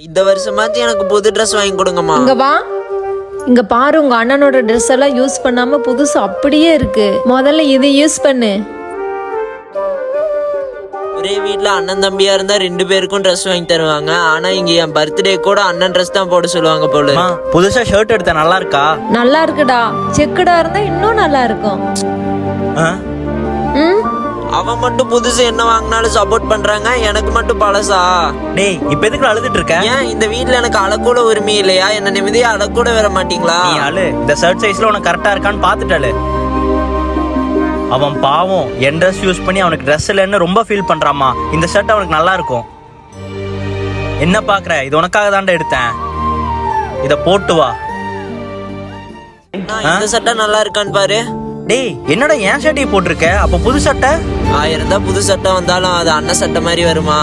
இந்த வருஷமாச்சும் எனக்கு புது ட்ரெஸ் வாங்கி கொடுங்கம்மா. இங்க வா. இங்க பாரு உங்க அண்ணனோட ட்ரெஸ் எல்லாம் யூஸ் பண்ணாம புதுசு அப்படியே இருக்கு. முதல்ல இதை யூஸ் பண்ணு. ஒரே வீட்ல அண்ணன் தம்பியா இருந்தா ரெண்டு பேருக்கும் ட்ரெஸ் வாங்கி தருவாங்க. ஆனா இங்க என் பர்த்டே கூட அண்ணன் ட்ரெஸ் தான் போட சொல்லுவாங்க போல. புதுசா ஷர்ட் எடுத்த நல்லா இருக்கா? நல்லா இருக்குடா. செக்குடா இருந்தா இன்னும் நல்லா இருக்கும். ஆ? ம்? அவன் மட்டும் புதுசு என்ன வாங்கினாலும் சப்போர்ட் பண்றாங்க. எனக்கு மட்டும் பழசா? டேய் இப்ப எதுக்கு அழுதுட்டு இருக்க? ஏன் இந்த வீட்ல எனக்கு அழக்கூட உரிமை இல்லையா? என்ன நிம்மதியா அழக்கூட வர மாட்டீங்களா? நீ அழு. இந்த ஷர்ட் சைஸ்ல உனக்கு கரெக்டா இருக்கான்னு பாத்துட்டாளு அவன் பாவம் என் ட்ரெஸ் யூஸ் பண்ணி அவனுக்கு ட்ரெஸ் இல்லைன்னு ரொம்ப ஃபீல் பண்றாமா இந்த ஷர்ட் அவனுக்கு நல்லா இருக்கும். என்ன பாக்குற? இது உனக்காக தான்டா எடுத்தேன். இத போட்டு வா. இந்த சட்டை நல்லா இருக்கான்னு பாரு. டேய் என்னடா ஏன் சட்டையை போட்டிருக்க? அப்ப புது சட்டை? ஆயிரம் தான் புது சட்டை வந்தாலும் அது அண்ணன் சட்டை மாதிரி வருமா?